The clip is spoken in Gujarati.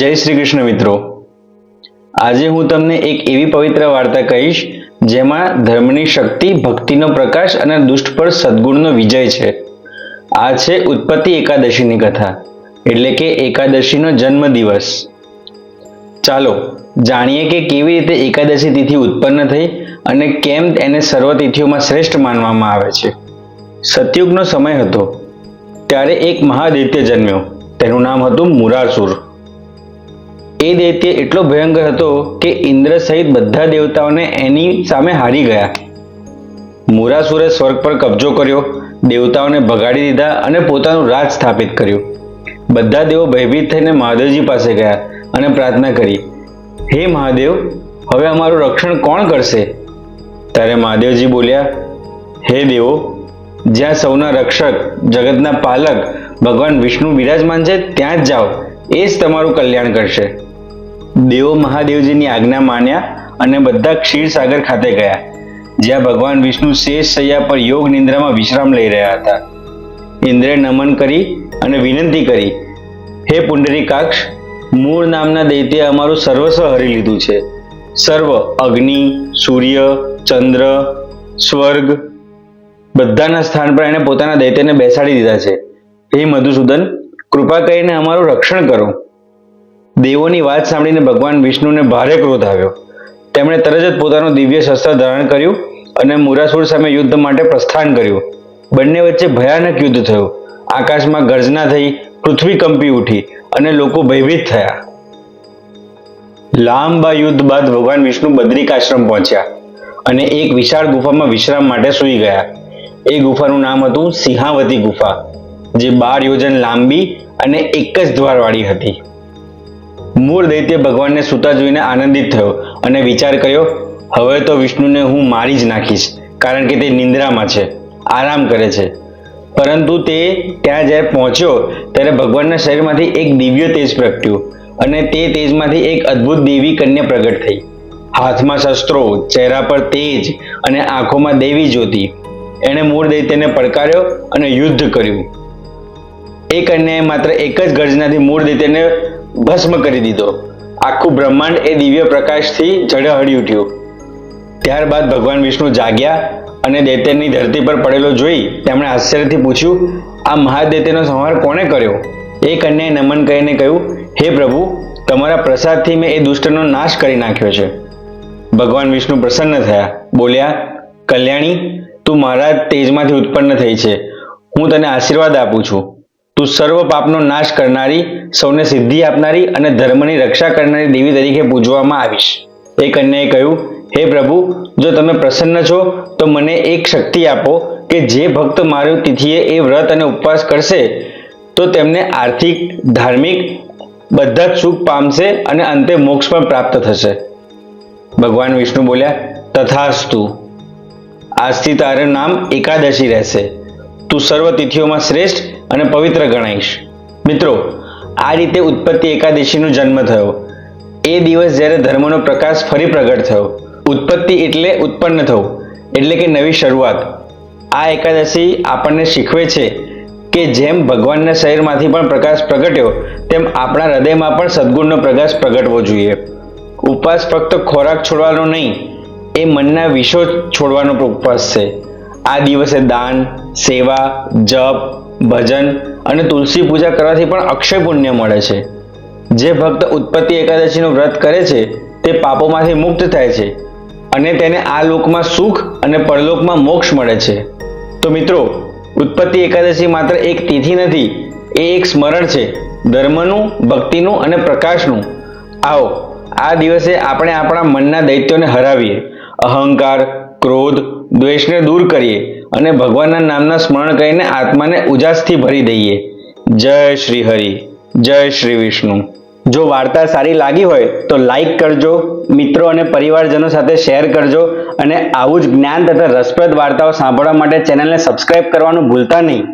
જય શ્રી કૃષ્ણ મિત્રો. આજે હું તમને એક એવી પવિત્ર વાર્તા કહીશ, જેમાં ધર્મની શક્તિ, ભક્તિનો પ્રકાશ અને દુષ્ટ પર સદગુણનો વિજય છે. આ છે ઉત્પત્તિ એકાદશીની કથા, એટલે કે એકાદશીનો જન્મ દિવસ ચાલો, જાણીએ કે કેવી રીતે એકાદશી તિથિ ઉત્પન્ન થઈ અને કેમ એને સર્વ તિથિઓમાં શ્રેષ્ઠ માનવામાં આવે છે. સતયુગનો સમય હતો, ત્યારે એક મહાદૈત્ય જન્મ્યો. તેનું નામ હતું મુરાસુર. એ દૈત્ય એટલો ભયંકર હતો કે ઇન્દ્ર સહિત બધા દેવતાઓને એની સામે હારી ગયા. મુરાસુરે સ્વર્ગ પર કબજો કર્યો, દેવતાઓને ભગાડી દીધા અને પોતાનું રાજ સ્થાપિત કર્યું. બધા દેવો ભયભીત થઈને મહાદેવજી પાસે ગયા અને પ્રાર્થના કરી, હે મહાદેવ, હવે અમારું રક્ષણ કોણ કરશે? ત્યારે મહાદેવજી બોલ્યા, હે દેવો, જ્યાં સૌના રક્ષક, જગતના પાલક ભગવાન વિષ્ણુ બિરાજમાન છે, ત્યાં જ જાઓ. એ જ તમારું કલ્યાણ કરશે. દેવો મહાદેવજીની આજ્ઞા માન્યા અને બધા ક્ષીરસાગર ખાતે ગયા, જ્યાં ભગવાન વિષ્ણુ શેષ સૈયા પર યોગ નિંદ્રામાં વિશ્રામ લઈ રહ્યા હતા. ઇન્દ્રે નમન કરી અને વિનંતી કરી, હે પુંડરીકાક્ષ, મૂળ નામના દૈત્યે અમારું સર્વસ્વ હરી લીધું છે. સર્વ અગ્નિ, સૂર્ય, ચંદ્ર, સ્વર્ગ, બધાના સ્થાન પર એણે પોતાના દૈત્યને બેસાડી દીધા છે. હે મધુસૂદન, કૃપા કરીને અમારું રક્ષણ કરો. દેવોની વાત સાંભળીને ભગવાન વિષ્ણુને ભારે ક્રોધ આવ્યો. તેમણે તરત જ પોતાનું દિવ્ય શસ્ત્ર ધારણ કર્યું અને મુરાસુર સામે યુદ્ધ માટે પ્રસ્થાન કર્યું. બંને વચ્ચે ભયાનક યુદ્ધ થયું. આકાશમાં ગર્જના થઈ પૃથ્વી કંપી ઉઠી અને લોકો ભયભીત થયા. લાંબા યુદ્ધ બાદ ભગવાન વિષ્ણુ બદ્રિક આશ્રમ પહોંચ્યા અને એક વિશાળ ગુફામાં વિશ્રામ માટે સૂઈ ગયા. એ ગુફાનું નામ હતું સિંહાવતી ગુફા, જે બાર યોજન લાંબી અને એક જ દ્વારવાળી હતી. મૂળ દૈત્ય ભગવાનને સૂતા જોઈને આનંદિત થયો અને વિચાર કર્યો, હવે તો વિષ્ણુને હું મારી જ નાખીશ, કારણ કે તે નિંદ્રામાં છે, આરામ કરે છે. પરંતુ તે ત્યાં જ્યારે પહોંચ્યો, ત્યારે ભગવાનના શરીરમાંથી એક દિવ્ય તેજ પ્રગટ્યું અને તે તેજમાંથી એક અદ્ભુત દેવી કન્યા પ્રગટ થઈ. હાથમાં શસ્ત્રો, ચહેરા પર તેજ અને આંખોમાં દેવી જ્યોતિ. એણે મૂળ દૈત્યને પડકાર્યો અને યુદ્ધ કર્યું. એ કન્યાએ માત્ર એક જ ગર્જનાથી મૂળ દૈત્યને ભસ્મ કરી દીધો. આખું બ્રહ્માંડ એ દિવ્ય પ્રકાશથી ઝળહળી ઉઠ્યું. ત્યારબાદ ભગવાન વિષ્ણુ જાગ્યા અને દૈત્યની ધરતી પર પડેલો જોઈ તેમણે આશ્ચર્યથી પૂછ્યું, આ મહાદૈત્યનો સંહાર કોણે કર્યો? એ કન્યાએ નમન કરીને કહ્યું, હે પ્રભુ, તમારા પ્રસાદથી મેં એ દુષ્ટનો નાશ કરી નાખ્યો છે. ભગવાન વિષ્ણુ પ્રસન્ન થયા, બોલ્યા, કલ્યાણી, તું મારા તેજમાંથી ઉત્પન્ન થઈ છે. હું તને આશીર્વાદ આપું છું. તું સર્વ પાપનો નાશ કરનારી, સૌને સિદ્ધિ આપનારી અને ધર્મની રક્ષા કરનારી દેવી તરીકે પૂજવામાં આવીશ. એ કન્યાએ કહ્યું, હે પ્રભુ, જો તમે પ્રસન્ન છો, તો મને એક શક્તિ આપો કે જે ભક્ત મારું તિથિએ એ વ્રત અને ઉપવાસ કરશે, તો તેમને આર્થિક, ધાર્મિક, બધા જ સુખ પામશે અને અંતે મોક્ષ પણ પ્રાપ્ત થશે. ભગવાન વિષ્ણુ બોલ્યા, તથાસ્તુ. આજથી તારું નામ એકાદશી રહેશે. તું સર્વ તિથિઓમાં શ્રેષ્ઠ અને પવિત્ર ગણાઈશ. મિત્રો, આ રીતે ઉત્પત્તિ એકાદશીનો જન્મ થયો. એ દિવસ જ્યારે ધર્મનો પ્રકાશ ફરી પ્રગટ થયો. ઉત્પત્તિ એટલે ઉત્પન્ન થવું, એટલે કે નવી શરૂઆત. આ એકાદશી આપણને શીખવે છે કે જેમ ભગવાનના શરીરમાંથી પણ પ્રકાશ પ્રગટ્યો, તેમ આપણા હૃદયમાં પણ સદગુણનો પ્રકાશ પ્રગટવો જોઈએ. ઉપવાસ ફક્ત ખોરાક છોડવાનો નહીં, એ મનના વિષો છોડવાનો ઉપવાસ છે. આ દિવસે દાન સેવા, જપ, ભજન અને તુલસી પૂજા કરવાથી પણ અક્ષય પુણ્ય મળે છે. જે ભક્ત ઉત્પત્તિ એકાદશીનું વ્રત કરે છે, તે પાપોમાંથી મુક્ત થાય છે અને તેને આ લોકમાં સુખ અને પરલોકમાં મોક્ષ મળે છે. તો મિત્રો, ઉત્પત્તિ એકાદશી માત્ર એક તિથિ નથી, એ એક સ્મરણ છે. ધર્મનું, ભક્તિનું અને પ્રકાશનું. આવો, આ દિવસે આપણે આપણા મનના દૈત્યોને હરાવીએ. અહંકાર, ક્રોધ, દ્વેષને દૂર કરીએ. અને ભગવાનના નામના સ્મરણ કરીને આત્માને ઉજાસથી ભરી દઈએ. જય શ્રી હરિ જય શ્રી વિષ્ણુ. જો વાર્તા સારી લાગી હોય તો લાઈક કરજો, મિત્રો અને પરિવારજનો સાથે શેર કરજો અને આવું જ જ્ઞાન તથા રસપ્રદ વાર્તાઓ સાંભળવા માટે ચેનલને સબસ્ક્રાઇબ કરવાનું ભૂલતા નહીં.